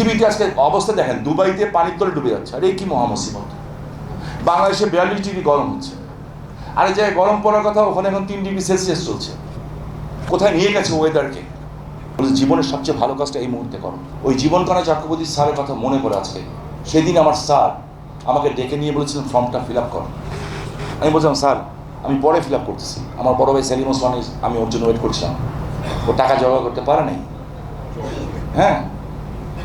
পৃথিবীতে আজকে অবস্থা দেখেন, দুবাইতে পানির তলে ডুবে যাচ্ছে। আরে কি মহামসিবত? বাংলাদেশে বিয়াল্লিশ ডিগ্রি গরম হচ্ছে। আরে যে গরম পড়ার কথা, ওখানে এখন তিন ডিগ্রি সেলসিয়াস চলছে। কোথায় নিয়ে গেছে ওয়েদারকে জীবনের সবচেয়ে ভালো কাজটা এই মুহূর্তে করো। ওই জীবনকানা চক্রবর্তী স্যারের কথা মনে পড়ে আজকে। সেদিন আমার স্যার আমাকে ডেকে নিয়ে বলেছিলেন, ফর্মটা ফিল আপ করো। আমি বলছিলাম, স্যার, আমি পরে ফিল আপ করতেছি। আমার বড় ভাই সেলিম ওসমান আমি ওর জন্য ওয়েট করছিলাম। ও টাকা জোগাড় করতে পারে নাই? হ্যাঁ?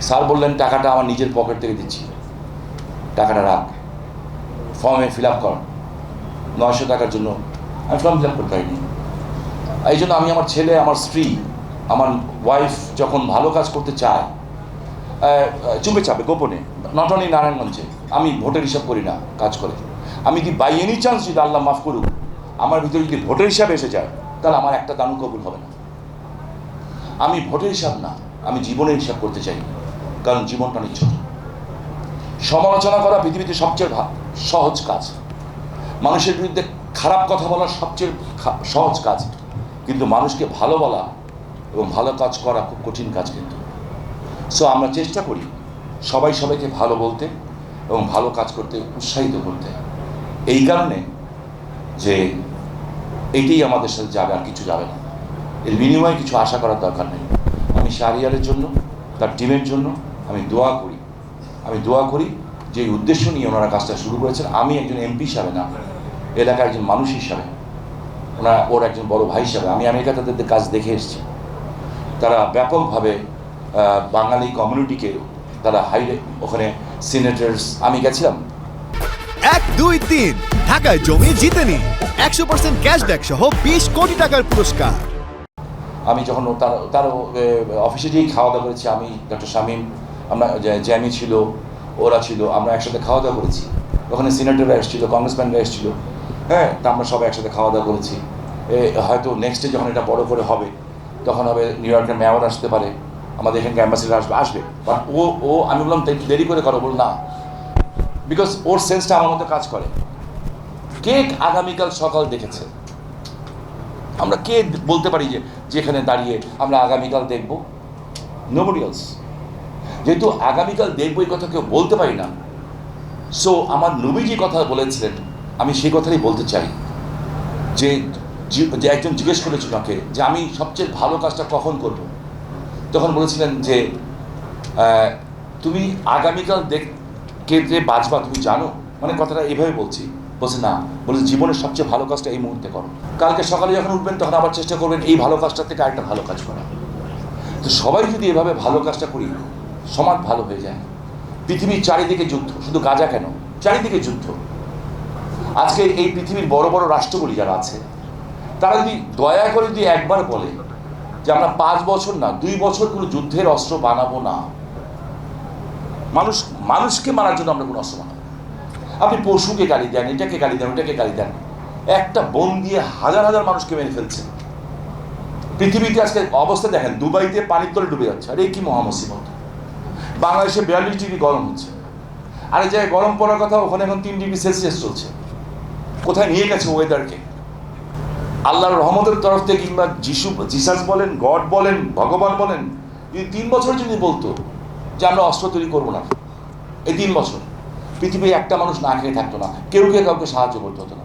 স্যার বললেন, টাকাটা আমার নিজের পকেট থেকে দিচ্ছি। টাকাটা রাখ। ফর্মে ফিল আপ কর। নয়শো টাকার জন্য আমি ফর্ম ফিল আপ করতে পারিনি। এই জন্য আমি আমার ছেলে, আমার স্ত্রী, আমার ওয়াইফ যখন ভালো কাজ করতে চায় চুপে চাপে, গোপনে নট অনলি নারায়ণগঞ্জে, আমি ভোটের হিসাব করি না, কাজ করে। আমি যদি বাই এনি চান্স যদি আল্লাহ মাফ করুক, আমার ভিতরে যদি ভোটের হিসাবে এসে যায়, তাহলে আমার একটা দানু কবুল হবে না। আমি ভোটের হিসাব না, আমি জীবনের হিসাব করতে চাই। কারণ জীবনটা ছোট সমালোচনা করা পৃথিবীতে সবচেয়ে সহজ কাজ। মানুষের বিরুদ্ধে খারাপ কথা বলা সবচেয়ে সহজ কাজ। কিন্তু মানুষকে ভালো বলা এবং ভালো কাজ করা খুব কঠিন কাজ কিন্তু। সো আমরা চেষ্টা করি সবাই সবাইকে ভালো বলতে এবং ভালো কাজ করতে উৎসাহিত করতে। এই কারণে যে এইটাই আমাদের সাথে যাবে আর কিছু যাবে না। এর বিনিময়ে কিছু আশা করার দরকার নেই। আমি শাহরিয়ারের জন্য, তার টিমের জন্য আমি দোয়া করি। আমি দোয়া করি যে উদ্দেশ্য নিয়ে ওনারা কাজটা শুরু করেছেন। আমি একজন এমপি হিসাবে না। এলাকার একজন মানুষ হিসাবে। ওনারা ওর একজন বড় ভাই হিসাবে। আমি আমেরিকাতে তাদের কাজ দেখে এসেছি। তারা ব্যাপকভাবে বাঙালি কমিউনিটিকে তারা হাইলে ওখানে সিনেটার্স আমি গেছিলাম। এক দুই তিন। ঢাকায় জমি জিতে নিন একশো পার্সেন্ট ক্যাশব্যাক সহ বিশ কোটি টাকার পুরস্কার। আমি যখন তার তার অফিসে গিয়েই খাওয়া দাওয়া করেছি আমি ডক্টর শামীম আমরা জ্যামি ছিল, ওরা ছিল, আমরা একসাথে খাওয়া দাওয়া করেছি। ওখানে সিনেটররা এসেছিল কংগ্রেসম্যানরা এসেছিল। হ্যাঁ তা আমরা সবাই একসাথে খাওয়া দাওয়া করেছি হয়তো নেক্সটে যখন এটা বড় করে হবে, তখন হবে নিউ ইয়র্কের মেয়র আসতে পারে, আমাদের এখানকার অ্যাম্বাসিডার আসবে আসবে। বাট ও ও, আমি বললাম "দে- দেরি করে করো। বল না। বিকজ ওর সেন্সটা আমার মতো কাজ করে। কে আগামীকাল সকাল দেখেছে। আমরা কে বলতে পারি যে, যেখানে দাঁড়িয়ে আমরা আগামীকাল দেখব। নোবডি এলস যেহেতু আগামীকাল দেখব এই কথা কেউ বলতে পারি না। সো আমার নবী যে কথা বলেছিলেন, আমি সেই কথাই বলতে চাই। যে যে- একজন জিজ্ঞেস করেছিল তাকে যে আমি সবচেয়ে ভালো কাজটা কখন করব? তখন বলেছিলেন যে তুমি আগামীকাল দেখ, কে যে বাঁচবা তুমি জানো? মানে কথাটা এইভাবে বলছি। বলছে, না। বলছে, জীবনের সবচেয়ে ভালো কাজটা এই মুহূর্তে করো। কালকে সকালে যখন উঠবেন, তখন আবার চেষ্টা করবেন এই ভালো কাজটা থেকে আরেকটা ভালো কাজ করা তো সবাই যদি এভাবে ভালো কাজটা করি সমাজ ভালো হয়ে যায়। পৃথিবীর চারিদিকে যুদ্ধ। শুধু গাজা কেন? চারিদিকে যুদ্ধ। আজকে এই পৃথিবীর বড় বড় রাষ্ট্রগুলি যারা আছে, তারা যদি দয়া করে যদি একবার বলে যে আমরা পাঁচ বছর না, দুই বছর কোনো যুদ্ধের অস্ত্র বানাবো না, মানুষ, মানুষকে মারার জন্য আমরা কোনো অস্ত্র বানাবো আপনি পশুকে গালি দেন, এটাকে গালি দেন, ওটাকে গালি দেন। একটা বোম দিয়ে হাজার হাজার মানুষকে মেরে ফেলছে পৃথিবীতে আজকে অবস্থা দেখেন, দুবাইতে পানির তলে ডুবে যাচ্ছে। আরে কি মহামসিবত? বাংলাদেশে বিয়াল্লিশ ডিগ্রি গরম হচ্ছে। আরে যে গরম পড়ার কথা ওখানে এখন তিন ডিগ্রি সেলসিয়াস চলছে। কোথায় নিয়ে গেছে ওয়েদারকে আল্লাহর রহমতের তরফ থেকে কিংবা যিশু, জিসাস বলেন, গড বলেন, ভগবান বলেন, যদি তিন বছর যদি বলতো যে আমরা অস্ত্র তৈরি করব না, এই তিন বছর পৃথিবীর একটা মানুষ না খেয়ে থাকতো না, কেউ কেউ কাউকে সাহায্য করতে হতো না।